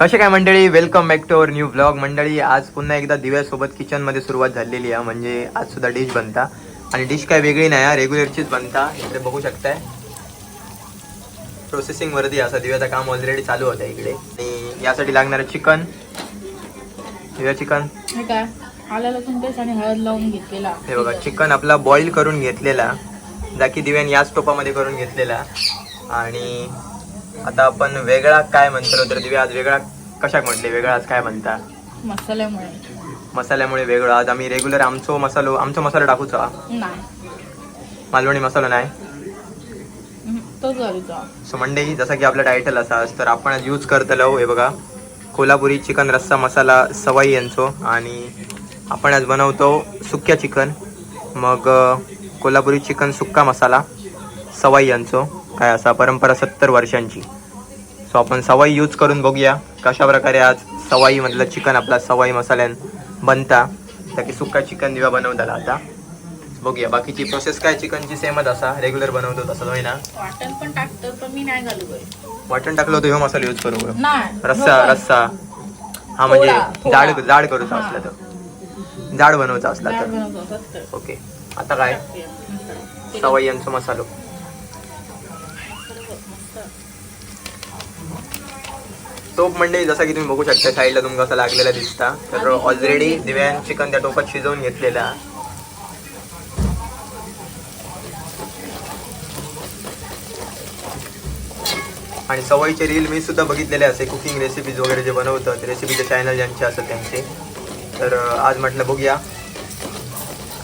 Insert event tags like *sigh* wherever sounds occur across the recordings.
कसे काय मंडळी? Welcome back to our new blog मंडळी आज पुन्हा एकदा दिव्यासोबत किचनमध्ये सुरुवात झालेली आहे. म्हणजे आज सुद्धा डिश बनता. आणि डिश काय वेगळी नाही रेग्युलरचीच बनता. इकडे बघू शकताय. प्रोसेसिंग वरती असा दिव्याचं काम ऑलरेडी चालू होतं इकडे. आणि यासाठी लागणारं चिकन दिव्या चिकन हे आणि हळद लावून घेतलेला. हे बघा चिकन आपला बॉईल करून घेतलेला. जाकी दिव्यान याच टोपामध्ये करून घेतलेला. आणि आता आपण वेगळा काय म्हणतो तर दिव्या आज वेगळा कशाक म्हटले? वेगळा आज काय म्हणता? मसाल्यामुळे. मसाल्यामुळे वेगळं. आज आम्ही रेग्युलर आमचो मसालो आमचो मसाला टाकूचो हा. नाही. मालवणी मसाला नाही? सो मंडई जसा की आपला टायटल असा तर आपण आज यूज करतलो हे बघा. कोल्हापुरी चिकन रस्सा मसाला सवाई यांचो आणि आपण आज बनवतो सुक्या चिकन. मग अ, कोल्हापुरी चिकन सुक्का मसाला सवाई यांचो. काय असा परंपरा सत्तर वर्षांची. सो आपण सवाई यूज करून बघूया कशा प्रकारे आज सवाई मधलं चिकन आपला सवाई मसाल्यान बनता. त्या की सुक्का चिकन दिवा बनवताला आता. बघूया बाकीची प्रोसेस काय चिकनची सेमच असा रेग्युलर बनवतो तसं होय ना? वाटण पण टाकतं पण मी नाही घालू गय वाटण टाकलं होतं ह्यो मसाला यूज करू रस्सा. रस्सा. हा म्हणजे. जाड जाड करूचा. असला तर. जाड बनवचा असला तर. तर. ओके. आता काय. सवाई यांचा मसालो. टोप म्हणजे जसा की तुम्ही बघू शकता साईडला तुमका असा लागलेला दिसता. तर ऑलरेडी दिव्यान चिकन त्या टोपात शिजवून घेतलेला. आणि सवयीचे रील मी सुद्धा बघितलेले असे कुकिंग रेसिपीज वगैरे जे बनवतात रेसिपीचे चॅनल ज्यांचे असतात त्यांचे. तर आज म्हटलं बघूया.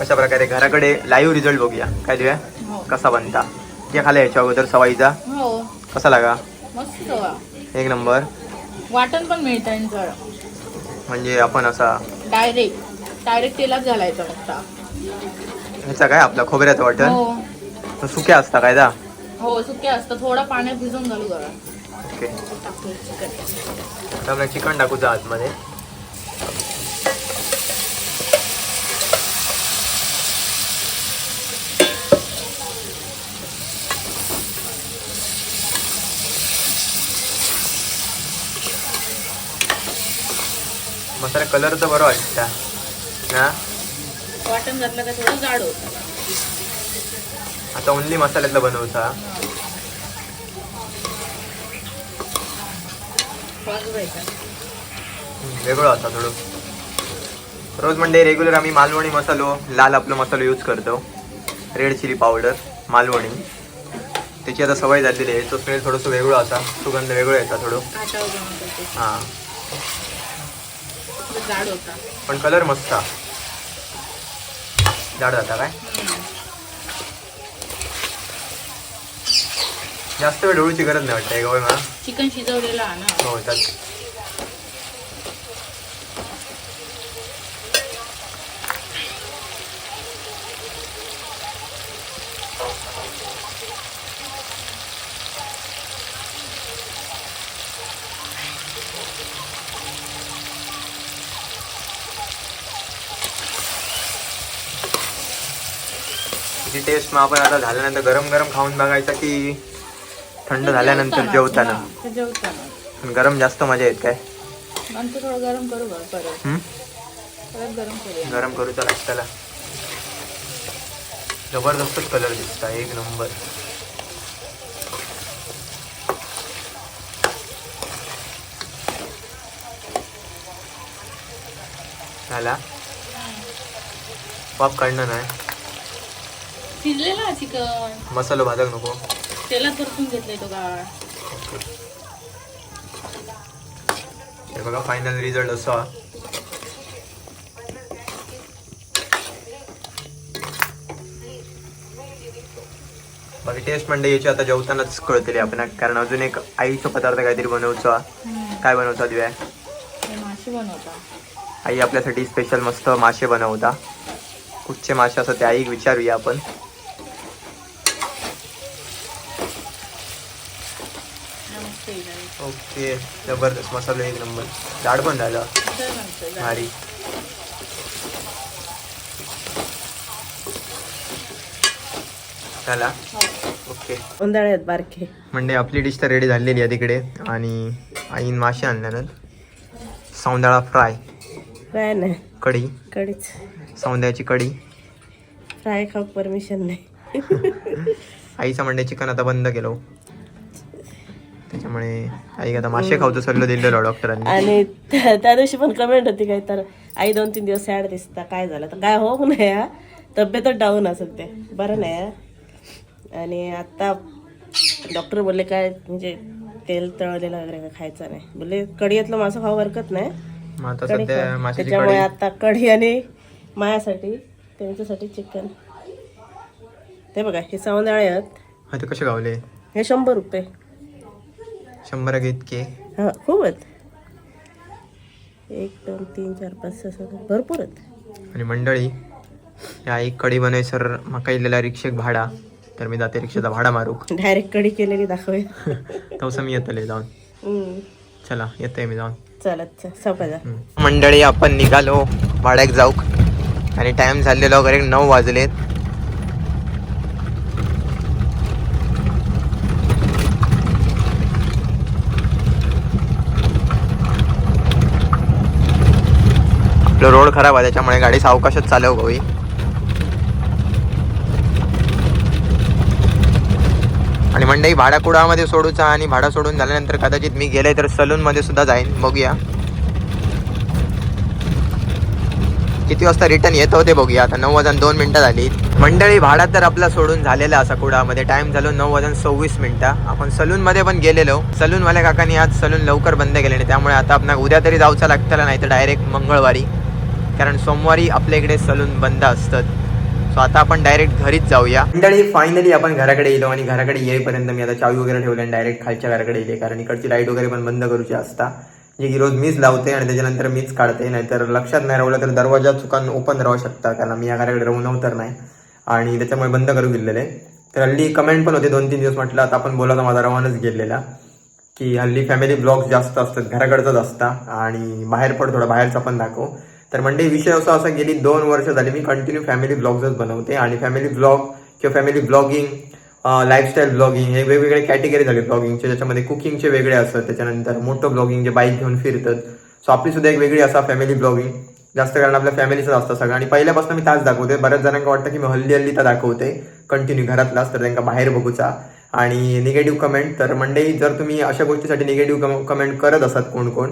कशा प्रकारे घराकडे लाईव्ह रिझल्ट बघूया. काय दिव्या? हो. कसा बनता? ते खाल्या याच्या अगोदर सवाईचा? हो. कसा लागा? मस्त. एक नंबर. वाटण पण मिळतं यांचं म्हणजे आपण असा डायरेक्ट. डायरेक्ट तेलात घालायचं फक्त. ह्याचा काय आपला खोबऱ्याचं वाटण? हो. सुक्या असता काय दा? हो सुके असतं. थोडं पाण्यात भिजवून घालू जरा. ओके. चिकन. टाकूचं आतमध्ये. मसाला कलरचं बरं वाटतं. ना वाटण घातलं का थोडं जाड होतं. आता ओनली मसाल्यातलं वाजवायचं वेगळं असा थोडं. रोज म्हणजे रेग्युलर आम्ही मालवणी मसालो लाल आपलं मसालो यूज करतो. Red chilli powder Malvani. त्याची आता सवय झालेली आहे. तो स्मेल थोडंसं वेगळं असा सुगंध वेगळं येतात थोडं. बनवतो हां. जाड होता. पण कलर मस्त. जाड जाता काय? जास्त वेळ ढोळूची गरज नाही वाटतं गवय मला चिकन शिजवलेलं हो त्यात त्याची टेस्ट मग आपण आता झाल्यानंतर गरम गरम खाऊन बघायचा की थंड झाल्यानंतर जेवताना. ते जेवताना. पण गरम जास्त मजा येत काय? थोडं गरम करू बरं परत. हम्म? परत गरम करूया. गरम करूचा लागताला जबरदस्तच कलर दिसता एक नंबर झाला? पाप काढणं नाही. शिजलेला चिकन. मसालो भाजक नको. तेलात परतून घेतलंय तो गाळ. हे बघा फायनल रिझल्ट असा. बाकी टेस्ट म्हणजे याची आता जेवतानाच कळतली आपण. कारण अजून एक आईचा पदार्थ काहीतरी बनवचा. काय बनवता दिव्या? मासे बनवता. आई आपल्यासाठी स्पेशल मस्त मासे बनवता. कुठचे मासे असं ते आईक विचारूया आपण हा, मस्त आहे जरा. ओके जबरदस्त मसाला एक नंबर. झाड पण झालं. भारी. झाला? हो. ओके. उंदाळ्यात बारके. म्हणजे आपली डिश तर रेडी झालेली आहे तिकडे. आणि आईन मासे आणल्यानं सौंदळा फ्राय. फ्राय नाही. कढी. कडीच सौंद्याची कढी. फ्राय खाऊ परमिशन नाही. *laughs* आईचा मंडे चिकन आता बंद केलं त्याच्यामुळे आई आता मासे खाऊचं सल्लो दिलेलो डॉक्टरांनी. आणि त्या त्या दिवशी पण कमेंट होती काय तर आई दोन तीन दिवस सॅड दिसता. काय झालं? तर काय हो नाही हा. तब्येतच डाऊन असेल ते. बरं नाही हा. आणि आता डॉक्टर बोलले काय म्हणजे तेल तळलेलं वगैरे काय खायचं नाही. बोलले कढीयातलं मासं खाऊ हरकत नाही. मग आता कढी सध्या खा. माशाची त्याच्यामुळे कढी आता कढी आणि मायासाठी त्यांच्यासाठी चिकन ते बघा हे सौंदाळे आहेत. हा ते कसे गावले? हे शंभर रुपये. शंभर इतके हा खूप आहेत एक दोन तीन चार पाच सहा सात भरपूर आहेत. आणि मंडळी या एक कढी बनय सर म्हाका इल्लेला रिक्षेक भाडा तर मी जाते रिक्षेचा भाडा मारूक. *laughs* डायरेक्ट कढी केलेली दाखवूया *laughs* तवसं मी येतले जाऊन. चला येते मी जाऊन. चालत चा- सोपा जा. मंडळी आपण निघालो भाड्याक जाऊक. आणि टाइम झालेलो वगैरे नऊ वाजलेत. तो रोड खराब आहे त्याच्यामुळे गाडी सावकाशच चालव हवी. आणि मंडई भाडाकुडामध्ये सोडूचा आणि भाडा सोडून झाल्यानंतर कदाचित मी गेले तर सलूनमध्ये सुद्धा जाईन. बघूया. किती वाजता रिटर्न येत होते बघूया. आता नऊ वाजून दोन मिनटं झाली. मंडळी भाडा तर आपला सोडून झालेला असा कुडामध्ये टाइम झालो नऊ वाजून सव्वीस मिनिटं. आपण सलून मध्ये पण गेलेलो. सलून वाल्या काकांनी आज सलून लवकर बंद केले नाही त्यामुळे आता आपण उद्या तरी जाऊचा लागताला नाही तर डायरेक्ट मंगळवारी. कारण सोमवारी आपल्या इकडे सलून बंद असतात सो आता आपण डायरेक्ट घरीच जाऊया. मंडळी फायनली आपण घराकडे येलो आणि घराकडे येईपर्यंत मी आता चावी वगैरे ठेवले आणि डायरेक्ट खालच्या घराकडे येले कारण इकडची लाइट वगैरे पण बंद करूची असता. जे की रोज मीच लावते आणि त्याच्यानंतर मीच काढते. नाहीतर लक्षात नाही राहिलं तर दरवाजा चुकान ओपन राहू शकता. कारण मी या घराकडे राहू नव्हतर नाही. आणि त्याच्यामुळे बंद करू गेलेले तर हल्ली कमेंट पण होते. दोन तीन दिवस म्हटलं आता आपण बोलायचा माझा रवानच गेलेला. की हल्ली फॅमिली ब्लॉग्स जास्त असतात घराकडचंच असता. आणि बाहेर पण थोडा बाहेरचा पण दाखव. तर म्हणजे विषय असा असा गेली दोन वर्ष झाली. मी कंटिन्यू फॅमिली ब्लॉग्सच बनवते आणि फॅमिली ब्लॉग किंवा फॅमिली ब्लॉगिंग लाईफस्टाईल ब्लॉगिंग हे वेगवेगळे कॅटेगरी झाले ब्लॉगिंगचे ज्याच्यामध्ये कुकिंगचे वेगळे असतात. त्याच्यानंतर मोठं ब्लॉगिंग जे बाईक घेऊन फिरतात. सो आपली सुद्धा एक वेगळी असा फॅमिली ब्लॉगिंग जास्त कारण आपल्या फॅमिलीचं असतं सगळं. आणि पहिल्यापासून मी तास दाखवते. बऱ्याच जणांना वाटतं की मी हल्ली हल्ली तर दाखवते. कंटिन्यू घरातलाच तर त्यांना बाहेर बघूचा. आणि निगेटिव्ह कमेंट तर मंडळी जर तुम्ही अशा गोष्टीसाठी निगेटिव्ह कमेंट करत असाल कोण कोण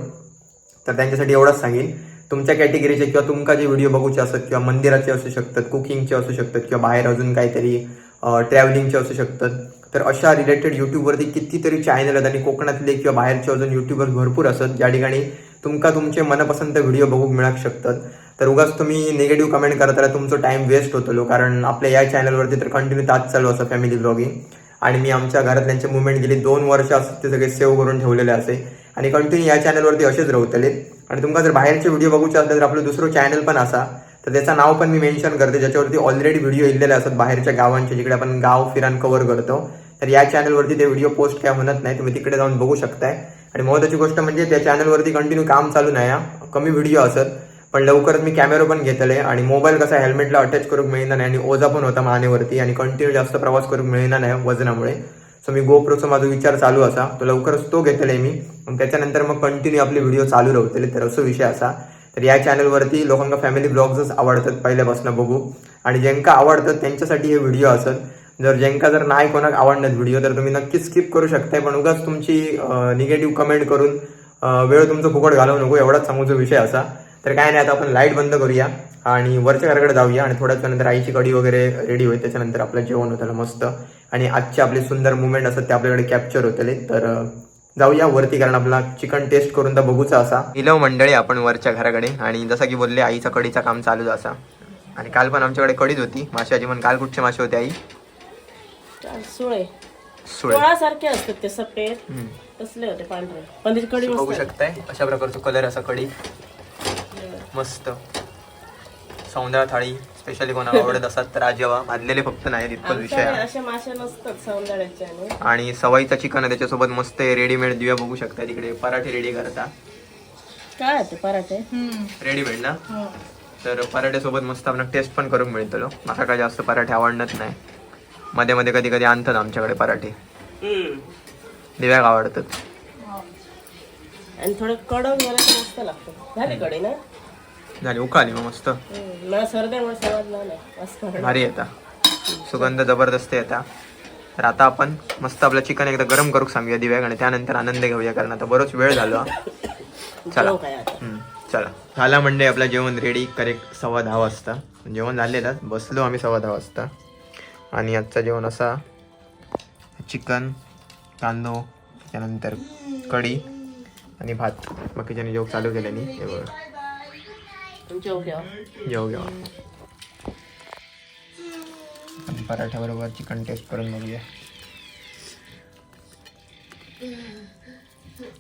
तर त्यांच्यासाठी एवढंच सांगेन. तुमच्या कॅटेगरीचे किंवा तुमका जे व्हिडिओ बघूचे असतात किंवा मंदिराचे असू शकतात कुकिंगचे असू शकतात किंवा बाहेर अजून काहीतरी ट्रॅव्हलिंगचे असू शकतात. तर अशा रिलेटेड यूट्यूबवरती कितीतरी चॅनल आहेत आणि कोकणातले किंवा बाहेरचे अजून युट्यूबर भरपूर असतात ज्या ठिकाणी तुमका तुमचे मनपसंत व्हिडिओ बघूक मिळू शकतात. तर उगाच तुम्ही निगेटिव्ह कमेंट करत राहा तुमचं टाइम वेस्ट होतो कारण आपल्या या चॅनलवरती तर कंटिन्यू तास चालू असं फॅमिली ब्लॉगिंग आणि मी आमच्या घरातल्यांचे मुवमेंट गेली दोन वर्ष असतात ते सगळे सेव्ह करून ठेवलेले असे. आणि कंटिन्यू या चॅनलवरती असेच रवतले आणि तुमका जर बाहेरचे व्हिडिओ बघूचे असले तर आपलं दुसरं चॅनल पण असा. तर त्याचं नाव पण मी मेन्शन करते ज्याच्यावरती ऑलरेडी व्हिडिओ इलेले असतात बाहेरच्या गावांचे जिकडे आपण गाव फिरान कव्हर करतो. तर या चॅनलवरती ते व्हिडिओ पोस्ट काय म्हणत नाही तुम्ही तिकडे जाऊन बघू शकताय. आणि महत्वाची गोष्ट म्हणजे त्या चॅनलवरती कंटिन्यू काम चालू नाही हा. कमी व्हिडिओ असत. पण लवकरच मी कॅमेरा पण घेतले आणि मोबाईल कसा हेल्मेटला अटॅच करूक मिळणार नाही आणि ओझा पण होता मानेवरती आणि कंटिन्यू जास्त प्रवास करूक मिळणार नाही वजनामुळे. सो मी गोप्रोचा माझा विचार चालू असा. तो लवकरच तो घेतले मी. मग त्याच्यानंतर मग कंटिन्यू आपले व्हिडिओ चालू राहतले तर असं विषय असा. तर या चॅनलवरती लोकांना फॅमिली ब्लॉग्सच आवडतात पहिल्यापासून बघू. आणि ज्यांका आवडतात त्यांच्यासाठी हे व्हिडिओ असत जर ज्यांका जर नाही कोणाक आवडणार व्हिडिओ तर तुम्ही नक्कीच स्किप करू शकताय. पण उगाच तुमची निगेटिव्ह कमेंट करून वेळ तुमचं फुकट घालवू नको. एवढाच सांगूचा विषय असा. तर काय नाही आता आपण लाइट बंद करूया आणि वरच्या घराकडे जाऊया आणि थोड्याच वेळानंतर आईची कढी वगैरे रेडी होईल त्याच्यानंतर आपलं जेवण होतं मस्त. आणि आजचे आपले सुंदर मुवमेंट असतात ते आपल्याकडे कॅप्चर होतले तर जाऊया वरती कारण आपला चिकन टेस्ट करून तर बघूचा असा. इलो मंडळी आपण वरच्या घराकडे आणि जसं की बोलले आईचा कढीचा काम चालूच असा. आणि काल पण आमच्याकडे कढीच होती. माशाची पण काल कुठचे मासे होते आई? सुळे. सुळे. सोळासारखे असतात ते सफेद. तसले होते पांढरे. पण त्याची कडी बघू. शकताय अशा प्रकारचा कलर असा कढी. मस्त. सौंदर्य थाळी स्पेशली कोणाला आवडत असतात तर आजेवा भाजलेले फक्त नाही तितकंच विषय. आहे नसतात आणि. सवाईचा चिकन आहे त्याच्यासोबत मस्त रेडीमेड दिव्या बघू शकता तिकडे. पराठे रेडी करता. काय ते पराठे? रेडीमेड ना? तर पराठ्यासोबत मस्त आपण टेस्ट पण करून मिळतलो मला काय जास्त पराठे आवडत नाही. मध्ये मध्ये कधी कधी आणतात आमच्याकडे पराठे. दिव्याक आवडतात. आणि थोडं कडक तर मस्त लागतं. झाली कढी ना? झाली उकाली मग मस्त. मला सर्द्यामुळे नाही भारी येतात सुगंध जबरदस्त येतात तर आता आपण मस्त आपलं चिकन एकदा गरम करूक सांगूया दिव्याक आणि त्यानंतर आनंद घेऊया कारण आता बरोच वेळ झालो हा. चला. जेव काय आता. हम्म, चला. झाला म्हणजे आपलं जेवण रेडी करेक्ट सव्वा दहा वाजता. जेवण झालेलं बसलो आम्ही सव्वा दहा वाजता. आणि आजचं जेवण असा चिकन तांदूळ त्यानंतर कढी आणि भात. बाकीच्याने जेव चालू केल्याने हे बघा. जेव घ्या जेव पराठ्याबरोबर चिकन टेस्ट करून बघूया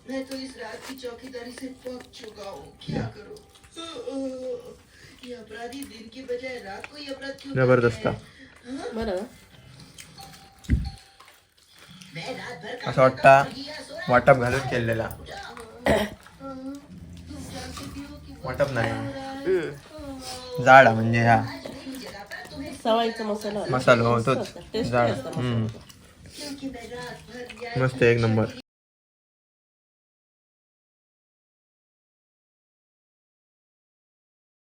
मैं तो इस रात की चौकीदारी से पक चुका हूँ। क्या करूँ? ये अपराधी दिन की बजाय रात को ही अपराध क्यों जबरदस्त बरं ना? मैं रात भर का असं वाटता वाटप घालून केलेला वाटप नाही। हम्म. जाड म्हणजे हा. सवाईचा मसाला. मसाला हो तोच. जाड. हम्म. मस्त एक नंबर.